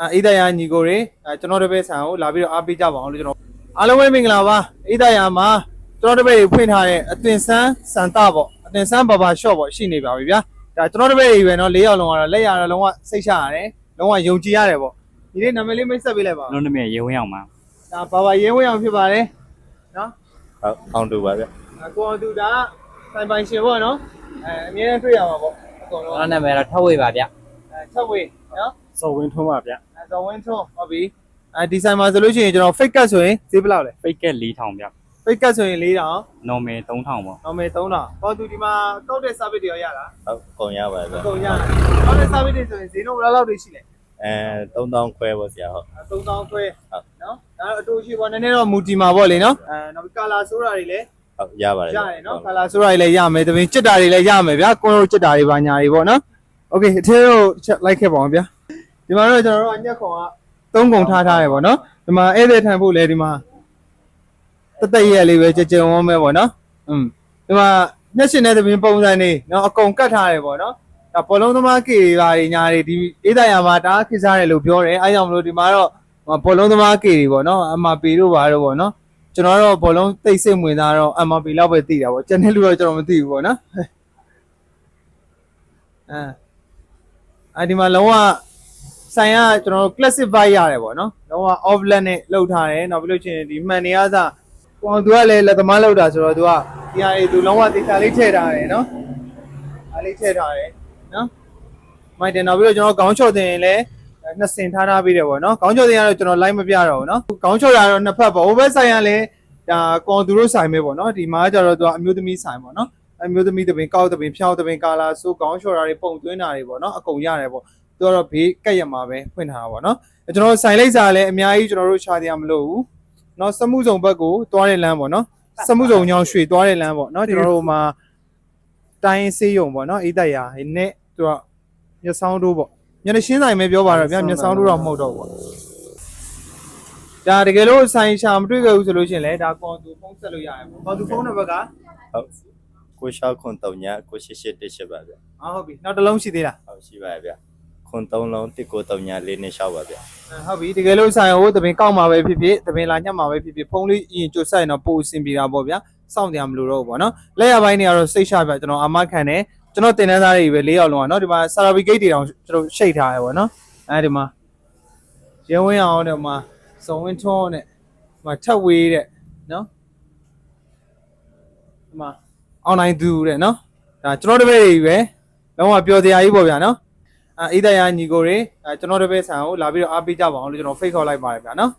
အဲအိဒယာညီကိုတွေအဲကျွန်တော်တို့ပဲဆန်ကိုလာပြီးတော့အားပေးကြပါအောင်လို့ကျွန်တော်အားလုံးပဲမင်္ဂလာပါအိဒယာမှာကျွန်တော်တို့ပဲဖွင့်ထားတဲ့အသွင်ဆန်းစန်တာပေါ့အသွင်ဆန်းဘာဘာရှော့ပေါ့ရှိနေပါပြီဗျာဒါကျွန်တော်တို့ပဲပဲเนาะ၄ယောက်လုံးကတော့လက်ရတော့လုံးဝစိတ်ချရတယ်လုံးဝယုံကြည်ရတယ်ပေါ့ဒီနေ့နာမည်လေးမိတ်ဆက်ပေးလိုက်ပါ လုံးနမည်ရေဝင်းအောင်ပါ ဒါဘာဘာရဲဝဲအောင်ဖြစ်ပါတယ်နော် ဟုတ်အောင်တူပါဗျ အကိုအောင်သူဒါဆိုင်ပိုင်ရှင်ပေါ့နော်အဲအမြဲတမ်းတွေ့ရမှာပေါ့အကုန်လုံး ကျွန်တော်နာမည်တော့ထပ်ဝေပါဗျ အဲချက်ဝေးနော်စော်ဝင်းထွန်းပါဗျအဲဇော်ဝင်းထွန်းဟုတ်ပြီအဲဒီဆိုင်မှာဆိုလို့ရှိရင်ကျွန်တော် fake cut ဆိုရင်ဈေးဘယ်လောက်လဲ ဖိတ်ကက်4000ဗျ fake cut ဆိုရင်4000 normal3000 ပေါ့ normal 3000ပေါ်သူဒီမှာကောက်တဲ့ service တွေရောရလားဟုတ်ကုန်ရပါဗျအကုန်ရတယ်ကောက်တဲ့ service တွေဆိုရင်ဈေးနှုန်းဘယ်လောက်တွေရှိလဲအဲ3000ခွဲပေါ့ဆရာဟုတ်3000ခွဲဟုတ် နော်ဒါတော့အတူရှိပေါ့နည်းနည်းတော့မူတီမှာပေါ့လေနော်အဲနောက် color ဆိုတာတွေလည်း ဟုတ်ရပါတယ်ရတယ်နော် color ဆိုတာတွေလည်းရမယ်တပင်စစ်တာတွေလည်းရမယ်ဗျာကိုတို့စစ်တာတွေပါညာတွေပေါ့နော် okay အထဲတော့ချက်လိုက်ခဲ့ပါအောင်ဗျာဒီမှာတော့ကျွန်တော်တို့အညက်ခွန်ကသုံးကုံထားထားတယ်ပေါ့နော်ဒီမှာဧည့်သည်ထိုင်ဖို့လည်းဒီမှာတသက်ရက်လေးပဲကြကြုံဝမ်းပဲပေါ့နော်อืมဒီမှာမျက်ရှင်တဲ့တပင်ပုံစံနေနော်အကုန်ကတ်ထားတယ်ပေါ့နော်ဒါဘောလုံးသမားကေတွေပါညာတွေဒီအေးတရာမှာတားခိစားတယ်လို့ပြောတယ်အဲကြောင့်မလို့ဒီမှာတော့ဘောလုံးသမားကေတွေပေါ့နော်အမပီတို့ပါတော့ပေါ့နော်ကျွန်တော်တော့ဘောလုံးတိတ်စိတ်ဝင်သားတော့ MRP လောက်ပဲသိတာပေါ့ကျန်တဲ့လူတော့ကျွန်တော်မသိဘူးပေါ့နော်အဲ အဲဒီမှာလုံးဝဆိုင်ကကျွန်တော်တို့ classic vibe ရတယ်ပေါ့နော်လုံးဝ offlet နဲ့လောက်ထားတယ်နောက်ပြီးလို့ချင်းဒီမှန်နေရစကိုအောင်သူကလည်းလက်သမားလောက်တာဆိုတော့သူကဒီဟာလေးသူလုံးဝတေချာလေးထည့်ထားတယ်နော်အားလေးထည့်ထားတယ်နော်မိုက်တယ်နောက်ပြီးတော့ကျွန်တော်ခေါင်းချော့တင်ရင်လည်းနှစ်စင်ထားထားပြီးတယ်ပေါ့နော်ခေါင်းချော့တင်ကတော့ကျွန်တော် live မပြတော့ဘူးနော်ခေါင်းချော့တာတော့နှစ်ဖက်ပေါ့ဟိုဘက်ဆိုင်ကလည်းဒါကွန်သူတို့ဆိုင်ပဲပေါ့နော်ဒီမှာကျတော့သူကအမျိုးသမီးဆိုင်ပေါ့နော် အမျိုးသမီးတပင်ကောက်တပင်ဖြောင်းတပင်ကာလာဆိုးခေါင်းချော့တာတွေပုံသွင်းတာတွေပေါ့နော်အကုန်ရတယ်ပေါ့သူကတော့ဘေးကက်ရမှာပဲဖွင့်ထားတာပေါ့နော်အဲကျွန်တော်ဆိုင်လိုက်စားလည်းအများကြီးကျွန်တော်တို့ရှာတရားမလို့ဘူးနော်စမှုစုံဘက်ကိုသွားတဲ့လမ်းပေါ့နော်စမှုစုံညောင်းရွှေသွားတဲ့လမ်းပေါ့နော်ကျွန်တော်တို့မှာတိုင်းစေးရုံပေါ့နော်အိတ်တက်ရာနဲ့သူကမျက်စောင်းတို့ပေါ့ညနေရှင်းဆိုင်ပဲပြောပါတော့ဗျာမျက်စောင်းတို့တော့မဟုတ်တော့ဘူးပေါ့ဒါတကယ်လို့ဆိုင်ရှာမတွေ့ခဲ့ဘူးဆိုလို့ရှိရင်လည်းဒါကွန်တူဖုန်းဆက်လို့ရတယ်ပေါ့ကွန်တူဖုန်းနံပါတ်ကဟုတ် ကိုရှောက်ခွန်3ညကိုရှစ်ရှစ်တစ်ရှစ်ပါဗျ အော်ဟုတ်ပြီနောက်တစ်လုံးရှိသေးလား ဟုတ်ရှိပါဗျခွန်3လုံးတစ်ကို3ညလေးနှစ်လျှောက်ပါဗျ အဲဟုတ်ပြီတကယ်လို့ဆိုင်ဟိုတပင်ကောက်မှာပဲဖြစ်ဖြစ်တပင်လာညက်မှာပဲဖြစ်ဖြစ်ဖုန်းလေးအရင်ကြိုဆက်ရင်တော့ပို့အဆင်ပြေတာပေါ့ဗျာစောင့်တရားမလိုတော့ဘူးပေါ့နော်လက်ရပိုင်းတွေကတော့စိတ်ချပြကျွန်တော်အမခံတယ်ကျွန်တော်တင်တန်းသားတွေပဲ၄ယောက်လုံးอ่ะเนาะဒီမှာဆာရာဘီဂိတ်တွေတောင်ကျွန်တော်ရှိတ်ထားရပေါ့နော်အဲဒီမှာရဲဝင်းအောင်တဲ့မှာစုံဝင်းထွန်းတဲ့ဒီမှာထက်ဝေးတဲ့နော်ဒီမှာ အွန်လိုင်းသူတဲ့နော်ဒါကျွန်တော်တပည့်တွေပဲလုံးဝပျော်စရာကြီးပေါ့ဗျာနော်အဲအိဒယာညီကိုတွေအဲကျွန်တော်တပည့်ဆန်ကိုလာပြီးတော့အားပေးကြပါအောင်လို့ကျွန်တော်ဖိတ်ခေါ်လိုက်ပါတယ်ဗျာနော်